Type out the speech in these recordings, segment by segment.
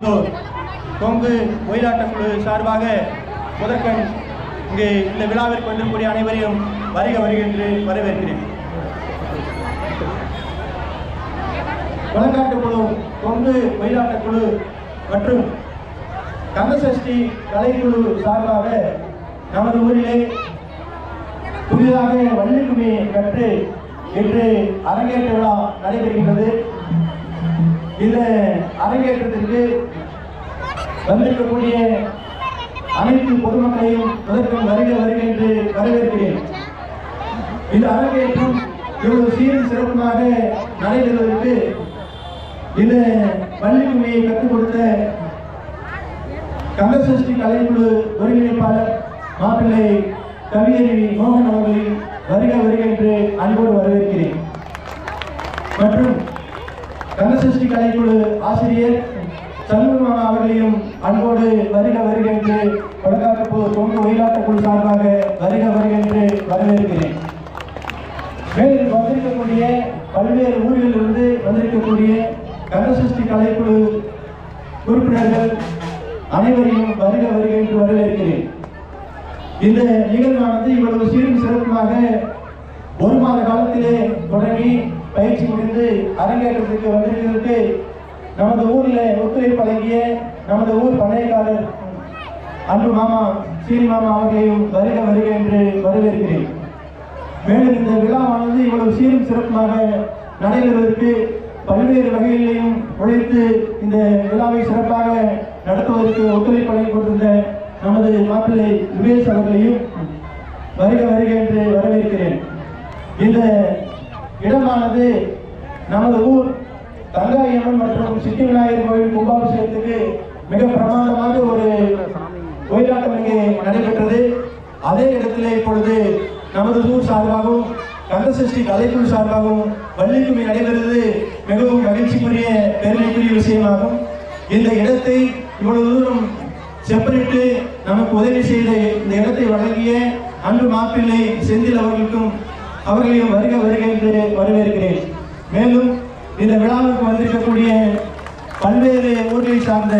கொங்கு ஒயிலாட்டக் குழு சார்பாக முதற்கண் இங்கு இந்த விழாவிற்கு வந்திருக்கக்கூடிய அனைவரையும் வருக வருக என்று வரவேற்கிறேன். வழங்காட்டு குழு கொங்கு ஒயிலாட்டக் குழு மற்றும் கந்தசஷ்டி கலைக்குழு சார்பாக நமது ஊரிலே புதிதாக வள்ளிக்குமி கற்று இன்று அரங்கேற்ற விழா நடைபெறுகின்றது இந்த அரங்கேற்றத்திற்கு வந்திருக்கக்கூடிய அனைத்து பொதுமக்களையும் முதற்கும் வருக வருக என்று வரவேற்கிறேன். இந்த அரங்கேற்றம் இவ்வளவு சீரும் சிறப்புமாக நடைபெறுவதற்கு இந்த வள்ளிக்குமியை கற்றுக் கொடுத்த கந்தசஷ்டி கலைக்குழு ஒருங்கிணைப்பாளர் மாப்பிள்ளை கவியறிவி மோகன் அவர்களின் வருக வருக என்று அன்போடு வரவேற்கிறேன். மற்றும் கனசஷ்டி கலைக்குழு ஆசிரியர் சண்முகமாமா அவர்களையும் அன்போடு வருக வருக என்று வழக்காட்டு தொண்டு ஒயிலாட்ட குழு சார்பாக வருக வருக என்று வரவேற்கிறேன். மேலும் வந்திருக்கக்கூடிய பல்வேறு ஊர்களிலிருந்து வந்திருக்கக்கூடிய கனசஷ்டி கலைக்குழு உறுப்பினர்கள் அனைவரையும் வருக வருக என்று வரவேற்கிறேன். இந்த நிகழ்வானது இவ்வளவு சீரும் சிறப்புமாக ஒரு மாத காலத்திலே தொடங்கி பயிற்சி முடிந்து அரங்கேற்றத்துக்கு வந்திருக்கிறதுக்கு நமது ஊரில் ஒத்துழைப்பு வழங்கிய நமது ஊர் பண்ணையக்காரர் அன்பு மாமா சீனி மாமா அவர்களையும் வருக வருக என்று வரவேற்கிறேன். மேலும் இந்த விழாவானது இவ்வளவு சீரும் சிறப்புமாக நடைபெறுவதற்கு பல்வேறு வகைகளிலையும் உழைத்து இந்த விழாவை சிறப்பாக நடத்துவதற்கு ஒத்துழைப்பு வழங்கிக் கொண்டிருந்த நமது மாப்பிள்ளை விவேஷ் அவர்களையும் வருக வருக என்று வரவேற்கிறேன். இந்த இடமானது நமது ஊர் தங்காயம்மன் மற்றும் சித்தி விநாயகர் கோவில் கும்பாபிஷேகத்துக்கு மிக பிரமாண்டமாக ஒரு கோயிலாட்டம் இங்கே நடைபெற்றது. அதே இடத்திலே இப்பொழுது நமது ஊர் சார்பாகவும் கந்தசஷ்டி கலைக்குழு சார்பாகவும் வள்ளிக்குமி நடைபெறுவது மிகவும் மகிழ்ச்சிக்குரிய பெருமைக்குரிய விஷயமாகும். இந்த இடத்தை இவ்வளவு தூரம் செப்பரிட்டு நமக்கு உதவி செய்த இந்த இடத்தை வழங்கிய அன்பு மாப்பிள்ளை செந்தில் அவர்களுக்கும் அவர்களையும் வருக வருக என்று வரவேற்கிறேன். மேலும் இந்த விழாவுக்கு வந்திருக்கக்கூடிய பல்வேறு ஊர்களை சார்ந்த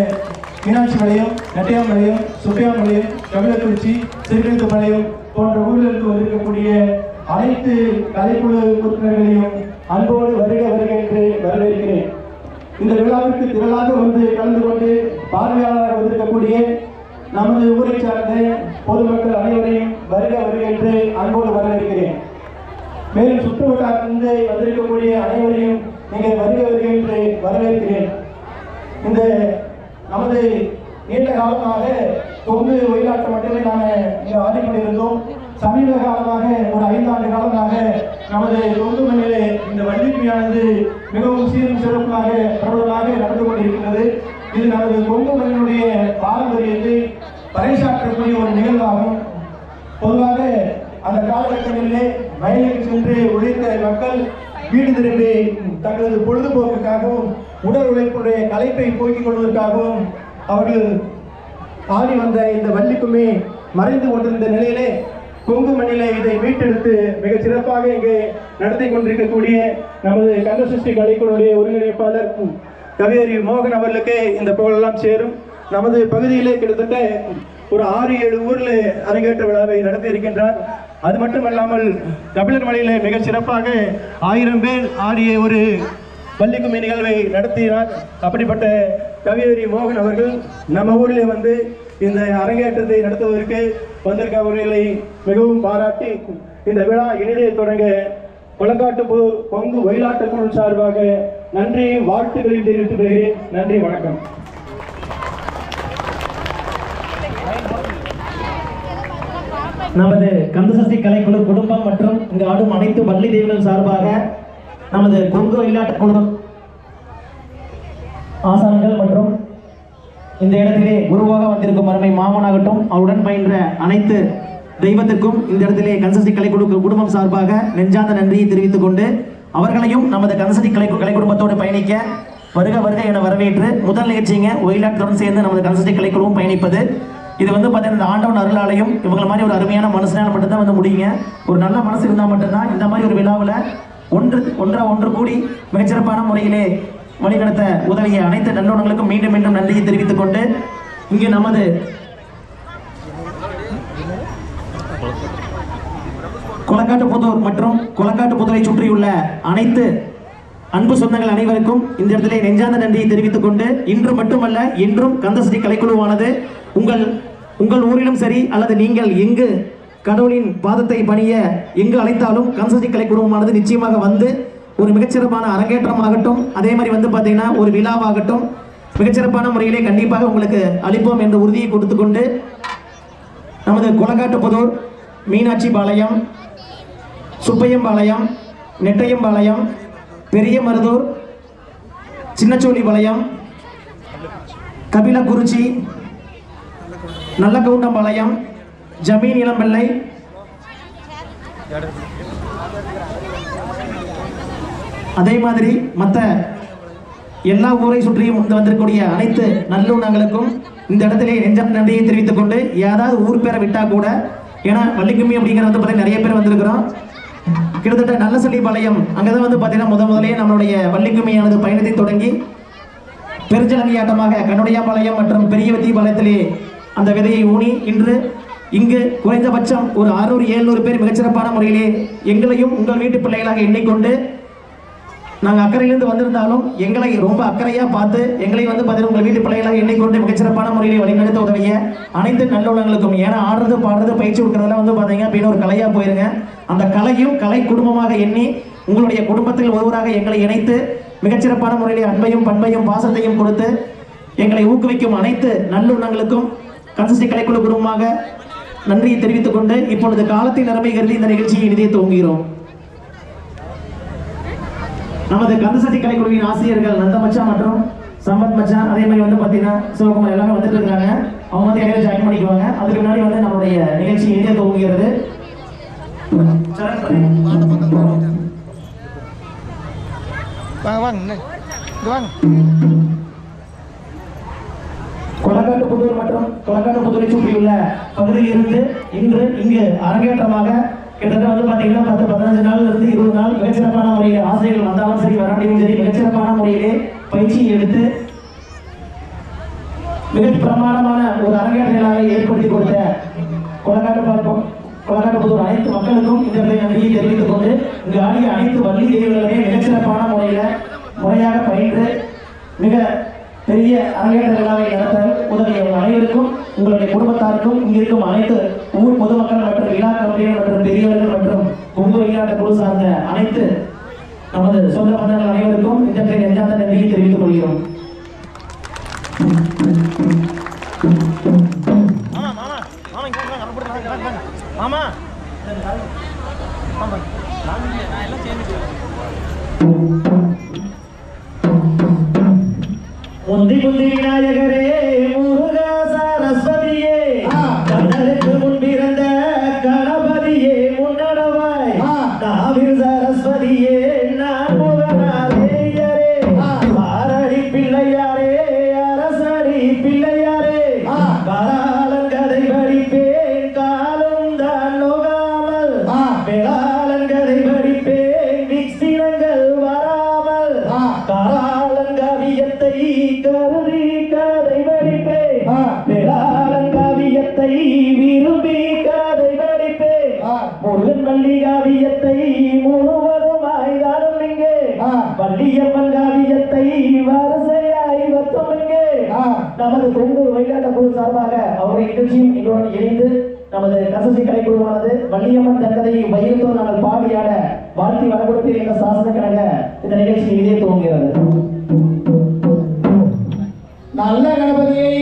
மீனாட்சிபாளையம் நட்டியாம்பாளையம் சுப்பியாம்பாளையம் கபிலக்குறிச்சி சிறுகிழத்துப்பாளையம் போன்ற ஊர்களுக்கு வந்திருக்கக்கூடிய அனைத்து கலைக்குழு உறுப்பினர்களையும் அன்போடு வருக வருக என்று வரவேற்கிறேன். இந்த விழாவிற்கு திரளாக வந்து கலந்து கொண்டு பார்வையாளராக வந்திருக்கக்கூடிய நமது ஊரை சார்ந்த பொதுமக்கள் அனைவரையும் வருக வருக என்று அன்போடு வரவேற்கிறேன். மேலும் சுற்றுவட்டாரத்திலிருந்து வந்திருக்கக்கூடிய அனைவரையும் நீங்கள் வருக வருக என்று வரவேற்கிறேன். இந்த நமது நீண்ட காலமாக தொங்கு ஒயிலாட்டம் மட்டுமே நாங்கள் இங்கே ஆடிக்கொண்டிருந்தோம் சமீப காலமாக ஒரு ஐந்தாண்டு காலமாக நமது தொங்கு மண்ணிலே இந்த வள்ளிப்பியானது மிகவும் சீரும் சிறப்பாக பரவலாக நடந்து கொண்டிருக்கிறது. இது நமது தொங்கு மண்ணினுடைய பாரம்பரியத்தை பறைசாற்றக்கூடிய ஒரு நிகழ்வாகும். பொதுவாக அந்த காலகட்டங்களிலே வயலில் சென்று உழைத்த மக்கள் வீடு திரும்பி தங்களது பொழுதுபோக்குக்காகவும் உடல் உழைப்புடைய கலைப்பை போக்கிக் கொள்வதற்காகவும் அவர்கள் ஆடி வந்த இந்த வள்ளிக்குமே மறைந்து கொண்டிருந்த நிலையிலே கொங்கு மண்ணிலே இதை மீட்டெடுத்து மிக சிறப்பாக இங்கே நடத்தி கொண்டிருக்கக்கூடிய நமது கந்தசஷ்டி கலைக்குழுடைய ஒருங்கிணைப்பாளர் கவியறி மோகன் அவர்களுக்கு இந்த புகழெல்லாம் சேரும். நமது பகுதியிலே கிட்டத்தட்ட ஒரு ஆறு ஏழு ஊரில் அரங்கேற்ற விழாவை நடத்தி இருக்கின்றார் அது மட்டுமல்லாமல் கபிலர் மலையிலே மிக சிறப்பாக ஆயிரம் பேர் ஆடிய ஒரு பள்ளிக்குமி நிகழ்வை நடத்தினார். அப்படிப்பட்ட கவியரி மோகன் அவர்கள் நம்ம ஊரிலே வந்து இந்த அரங்கேற்றத்தை நடத்துவதற்கு வந்திருக்க அவர்களை மிகவும் பாராட்டி இந்த விழா இனிதே தொடங்க கொளக்காட்டுப்பூர் கொங்கு ஒயிலாட்ட சார்பாக நன்றி வாழ்த்துக்களை தெரிவித்துக் கொள்கிறேன். நன்றி வணக்கம். நமது கந்தசஷ்டி கலைக்குழு குடும்பம் மற்றும் இங்கு ஆடும் அனைத்து பள்ளி தெய்வங்கள் சார்பாக நமது கொங்கு விளையாட்டு குழு ஆசான்கள் மற்றும் இந்த இடத்திலே குருவாக வந்திருக்கும் அருமை மாமனாகட்டும் அவருடன் பயின்ற அனைத்து தெய்வத்திற்கும் இந்த இடத்திலே கந்தசஷ்டி கலைக்குழு குடும்பம் சார்பாக நெஞ்சார்ந்த நன்றியை தெரிவித்துக் கொண்டு அவர்களையும் நமது கந்தசஷ்டி கலை கலை குடும்பத்தோடு பயணிக்க வருக வருக என வரவேற்று முதல் நிகழ்ச்சிங்க ஒயிலாட்டத்துடன் சேர்ந்து நமது கந்தசஷ்டி கலைக்குழுவும் பயணிப்பது இது வந்து பார்த்தீங்கன்னா இந்த ஆண்டவன் அருளாலையும் இவங்கள மாதிரி ஒரு அருமையான மனசுனால மட்டும்தான் வந்து முடியுங்க. ஒரு நல்ல மனசு இருந்தால் மட்டும்தான் இந்த மாதிரி ஒரு விழாவில் ஒன்று ஒன்றா ஒன்று கூடி மிகச்சிறப்பான முறையிலே வழிநடத்த உதவிய அனைத்து நல்லுணங்களுக்கும் மீண்டும் மீண்டும் நன்றியை தெரிவித்துக் கொண்டு இங்கு நமது கொலக்காட்டுப்புதூர் மற்றும் கொலக்காட்டுப்புதூரை சுற்றியுள்ள அனைத்து அன்பு சொந்தங்கள் அனைவருக்கும் இந்த இடத்திலே நெஞ்சார்ந்த நன்றியை தெரிவித்துக் கொண்டு இன்று மட்டுமல்ல இன்றும் கந்தஸ்ரீ கலைக்குழுவானது உங்கள் உங்கள் ஊரிலும் சரி அல்லது நீங்கள் எங்கு கடவுளின் பாதத்தை பணிய எங்கு அழைத்தாலும் கந்தஸ்ரீ கலைக்குழுவமானது நிச்சயமாக வந்து ஒரு மிகச்சிறப்பான அரங்கேற்றமாகட்டும். அதே மாதிரி வந்து பார்த்தீங்கன்னா ஒரு விழாவாகட்டும். மிகச்சிறப்பான முறையிலே கண்டிப்பாக உங்களுக்கு அளிப்போம் என்ற உறுதியை கொடுத்துக்கொண்டு நமது குளக்காட்டுப்புதூர் மீனாட்சி பாளையம் சுப்பையம்பாளையம் நெட்டையம்பாளையம் பெரிய மருதூர் சின்னச்சோழிபாளையம் கபிலக்குறிச்சி நல்லகவுண்டம்பாளையம் ஜமீன் இளம்பிள்ளை. அதே மாதிரி மற்ற எல்லா ஊரை சுற்றியும் வந்து வந்திருக்கக்கூடிய அனைத்து நல்லுணங்களுக்கும் இந்த இடத்திலே நெஞ்ச நன்றியை தெரிவித்துக் கொண்டு ஏதாவது ஊர் பேரை விட்டா கூட ஏன்னா வள்ளிக்கும்மி அப்படிங்கிற வந்து பார்த்தீங்கன்னா நிறைய பேர் வந்திருக்கிறோம். கிட்டத்தட்ட நல்லசல்லிபாளையம் அங்கதான் வந்து பார்த்தீங்கன்னா முத முதலே நம்மளுடைய வள்ளிக்கும்மியானது பயணத்தை தொடங்கி பெருஞ்சலங்கியாட்டமாக கண்ணுடையாபாளையம் மற்றும் பெரியவத்தி பாளையத்திலே அந்த விதையை ஊனி இன்று இங்கு குறைந்தபட்சம் ஒரு அறுநூறு எழுநூறு பேர் மிகச்சிறப்பான முறையிலே எங்களையும் உங்கள் வீட்டு பிள்ளைகளாக எண்ணிக்கொண்டு நாங்கள் அக்கறையிலிருந்து வந்திருந்தாலும் எங்களை ரொம்ப அக்கறையாக பார்த்து எங்களை வந்து பார்த்தீங்கன்னா உங்கள் வீட்டு பிள்ளைகளாக எண்ணிக்கொண்டு மிகச்சிறப்பான முறையில் வழிநடத்த உதவிய அனைத்து நல்லுள்ளங்களுக்கும் ஏன்னா ஆடுறது பாடுறது பயிற்சி கொடுக்கறதெல்லாம் வந்து பார்த்தீங்க அப்படின்னு ஒரு கலையாக போயிருங்க. அந்த கலையும் கலை குடும்பமாக எண்ணி உங்களுடைய குடும்பத்தில் ஒருவராக எங்களை இணைத்து மிகச்சிறப்பான முறையில் அன்பையும் பண்பையும் பாசத்தையும் கொடுத்து எங்களை ஊக்குவிக்கும் அனைத்து நல்லுள்ளங்களுக்கும் கன்சஸ்டி கலைக்குழு குடும்பமாக நன்றியை தெரிவித்துக் கொண்டு இப்பொழுது காலத்தை நிலைமை கருதி இந்த நிகழ்ச்சியை இனிதே துவங்குகிறோம். நமது கந்தசக்தி கலைக்குழுவின் ஆசிரியர்கள் நந்தமச்சா மற்றும் சம்பத் மச்சா அதே மாதிரி வந்து பார்த்தீங்கன்னா சிவகுமார் எல்லாமே வந்துட்டு இருக்காங்க. அவங்க வந்து இடையில ஜாயின் பண்ணிக்குவாங்க. அதுக்கு முன்னாடி வந்து நம்மளுடைய நிகழ்ச்சி இனிதே துவங்குகிறது. வாங்க வாங்க வாங்க. கொலக்காட்டு புதூர் மற்றும் கொலக்காட்டு புதூரை சுற்றியுள்ள பகுதியில் இருந்து இன்று இங்கு அரங்கேற்றமாக கிட்டத்தட்ட வந்து பார்த்தீங்கன்னா பத்து பதினஞ்சு நாள் இருந்து இருபது நாள் மிகச்சிறப்பான முறையில் ஆசிரியர்கள் வந்தாலும் சரி வராட்டியும் சரி மிகச்சிறப்பான முறையிலே பயிற்சியை எடுத்து மிக பிரமாணமான ஒரு அரங்கேற்றங்களாக ஏற்படுத்தி கொடுத்த கொலக்காட்டு பார்ப்போம். கொலக்காட்டு புதூர் அனைத்து மக்களுக்கும் இந்த நன்றியை தெரிவித்துக் கொண்டு இங்கு ஆடிய அனைத்து வள்ளி தெய்வங்களுமே மிகச்சிறப்பான முறையில் முறையாக பயின்று மிக பெரிய அரங்கேற்றங்களாக நடத்த உதவிய உங்கள் அனைவருக்கும் உங்களுடைய குடும்பத்தாருக்கும் இங்கிருக்கும் அனைத்து ஊர் பொதுமக்கள் மற்றும் விழா கமிட்டிகள் மற்றும் பெரியவர்கள் மற்றும் கும்பு விளையாட்டு குழு சார்ந்த அனைத்து நமது சொந்த பந்தங்கள் அனைவருக்கும் இந்த இடத்தை நெஞ்சார்ந்த நன்றியை தெரிவித்துக் கொள்கிறோம் மாமா ஆமா நான் எல்லாம் சேர்ந்து മുന്തി മുന്തി വിനായകരേ வள்ளியம்மன் தக்கதையை நாங்கள் பாடியாட வாழ்த்தி வளப்படுத்தி என்ற சாசன கழக இந்த நிகழ்ச்சி இதே துவங்குகிறது. நல்ல கணபதியை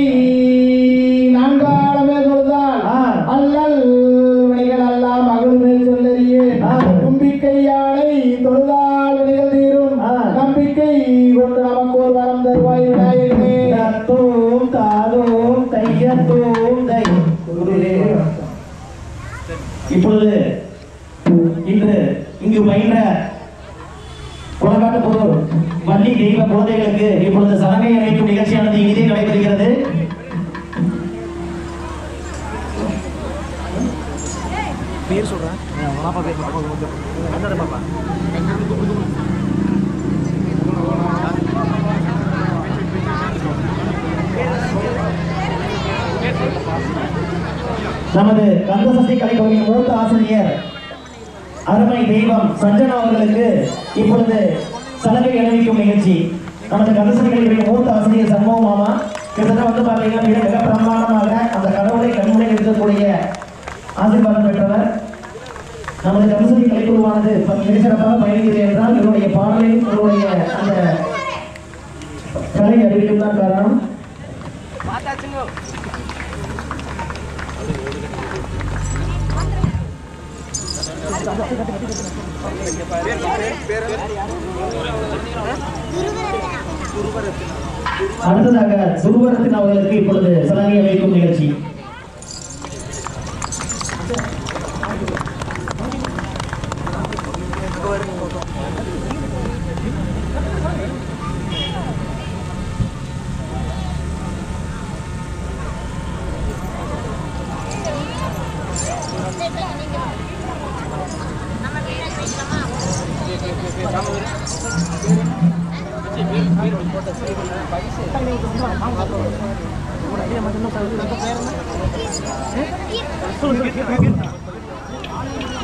குழந்தைகளுக்கு இப்பொழுது சலகை அழைக்கும் நிகழ்ச்சியானது இனிதே நடைபெறுகிறது. பேர் சொல்றேன் பாப்பா பேர் நமது கந்தசசி கலைக்கோவின் மூத்த ஆசிரியர் அருமை தெய்வம் சஞ்சனா அவர்களுக்கு இப்பொழுது சலகை அணிவிக்கும் நிகழ்ச்சி. நமது கந்தசக்தி மூத்த ஆசிரியர் சண்முக மாமா கிட்டத்தட்ட வந்து பார்த்தீங்கன்னா மிக மிக பிரமாண்டமாக அந்த கடவுளை கண்முனை இருக்கக்கூடிய ஆசீர்வாதம் பெற்றவர். நமது கந்தசக்தி கலைக்குழுவானது மிக சிறப்பாக பயணிக்கிறது என்றால் இவருடைய பாடலையும் இவருடைய அந்த கலை அறிவிக்கும் தான் காரணம். அடுத்ததாக துருவரத்தின் அவர்களுக்கு இப்பொழுது சலங்கை வைக்கும் நிகழ்ச்சி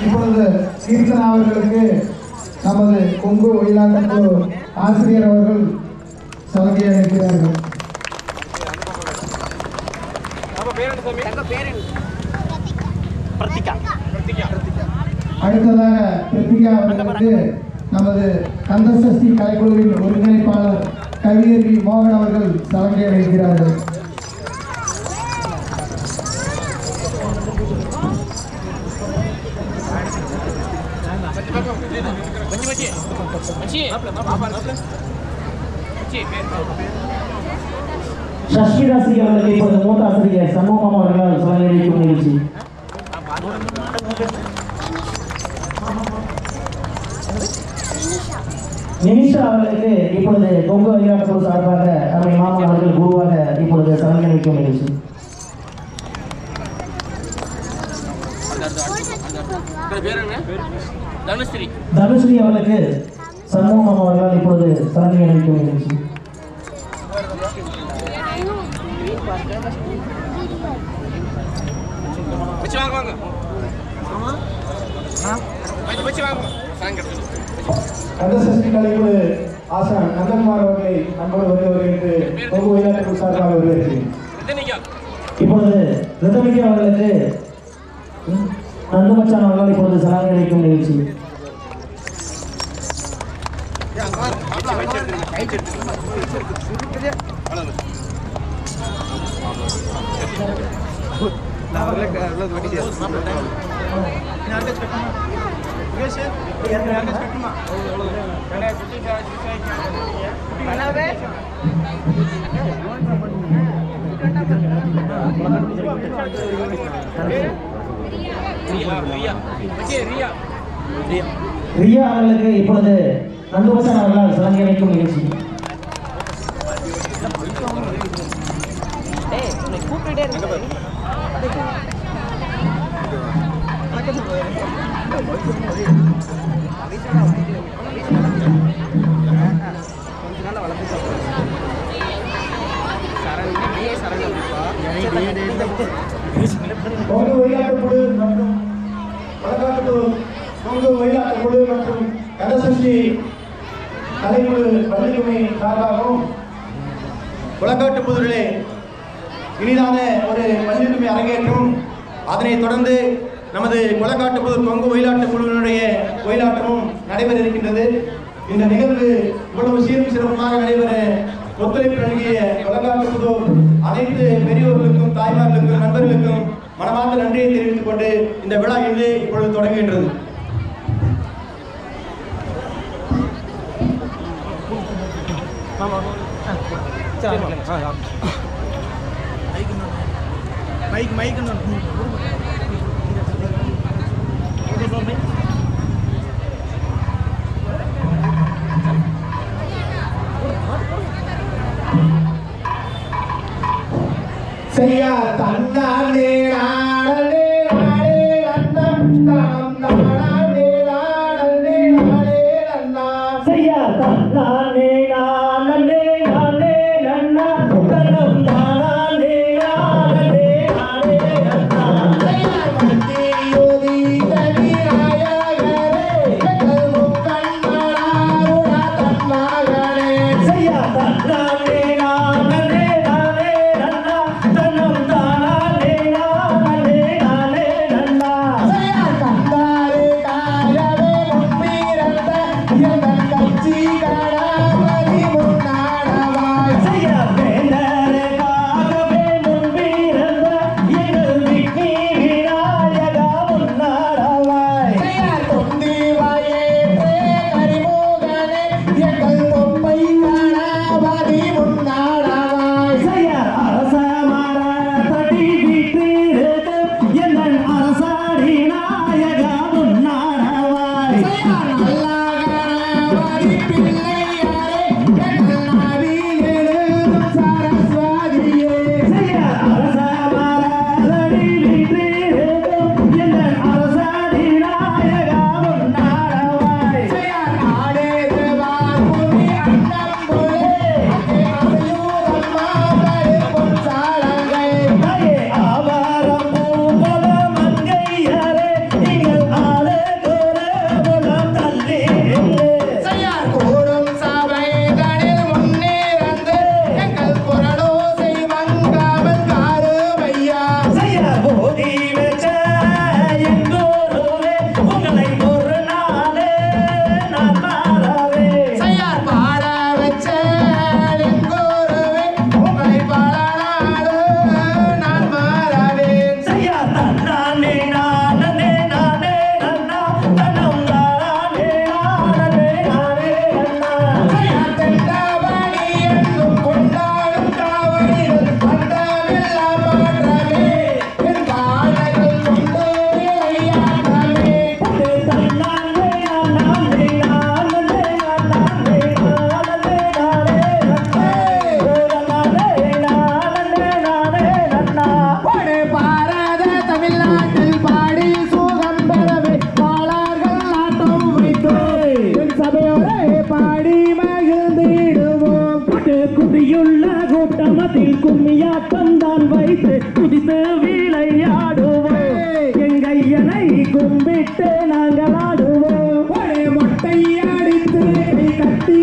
இப்பொழுது கீர்த்தனா அவர்களுக்கு நமது கொங்கு ஒயிலாட்டக்குழு ஆசிரியர் அவர்கள் சலுகை அளிக்கிறார்கள் அடுத்ததாக பிரித்திகா அவர்களுக்கு நமது கந்தசஷ்டி கலைக்குழுவின் ஒருங்கிணைப்பாளர் கவியர்வி மோகன் அவர்கள் சலுகை அளிக்கிறார்கள் சஷ்மிதாசி அவர்களுக்கு இப்போது மூத்த ஆசிரியர் சண்முகம் அவர்களால் சலங்கை நிகழ்ச்சி நிமிஷா அவர்களுக்கு இப்பொழுது கொங்கு விளையாட்டுக்குழு சார்பாக அருமை மாமன் அவர்கள் குருவாக இப்பொழுது சலங்கை வைக்கும் நிகழ்ச்சி தனுஸ்ரீ. தனுஸ்ரீ அவர்களுக்கு சண்முகம் அவர்களால் இப்பொழுது சலங்கை வைக்கும் நிகழ்ச்சி ஆசான் நந்தகுமார் அவர்களை அன்போடு வருக வருகின்று கொங்கு ஒயிலாட்டக்குழு சார்பாக எத்தனைக்கா? இப்பொழுது ரிதமிகா அவர்களுக்கு நந்து மச்சான் அவர்கள் இப்பொழுது சலாங்கை வைக்கும் நிகழ்ச்சி ரியா அவர்களுக்கு இப்பொழுது நந்து மச்சான் அவர்களால் சலாங்கை வைக்கும் நிகழ்ச்சி. கொங்கு ஒயிலாட்டக்குழு மற்றும் வழக்காட்டுக்குழு கொங்கு ஒயிலாட்டக்குழு மற்றும் கந்தசஷ்டி கலைக்குழு பள்ளிக்குமை சார்பாகவும் உலகாட்டு புதூரிலே இனிதான ஒரு பள்ளிக்குமை அரங்கேற்றம் அதனைத் தொடர்ந்து நமது கொலக்காட்டுப்புதூர் பங்கு ஒயிலாட்டு குழுவினுடைய ஒயிலாட்டமும் நடைபெற இருக்கின்றது இந்த நிகழ்வு இவ்வளவு சீரும் சிறப்புமாக நடைபெற ஒத்துழைப்பு நல்கிய கொலக்காட்டுப்புதூர் அனைத்து பெரியோர்களுக்கும் தாய்மார்களுக்கும் நண்பர்களுக்கும் மனமார்ந்த நன்றியை தெரிவித்துக் கொண்டு இந்த விழா இன்று இப்பொழுது தொடங்குகின்றது. மைக் மைக் செய்யா தன்னானே குடியுள்ள கூட்டமதில் கும்மியா தந்தான் வைத்து குதித்து விளையாடுவோம். எங்கையனை கும்பிட்டு நாங்கள் ஆடுவோம். மொட்டை அடித்து கட்டி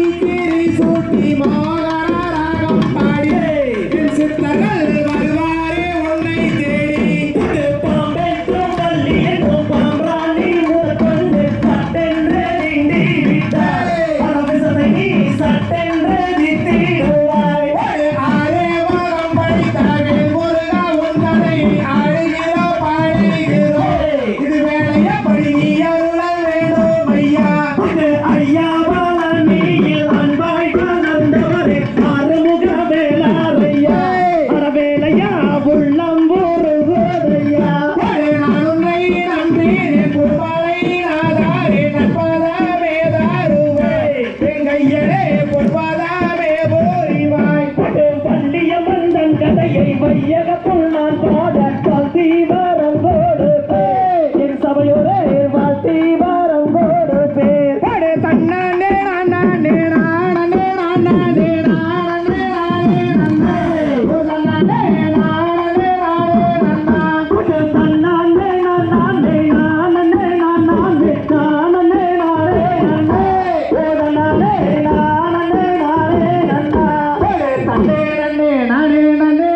நானே நானே நானே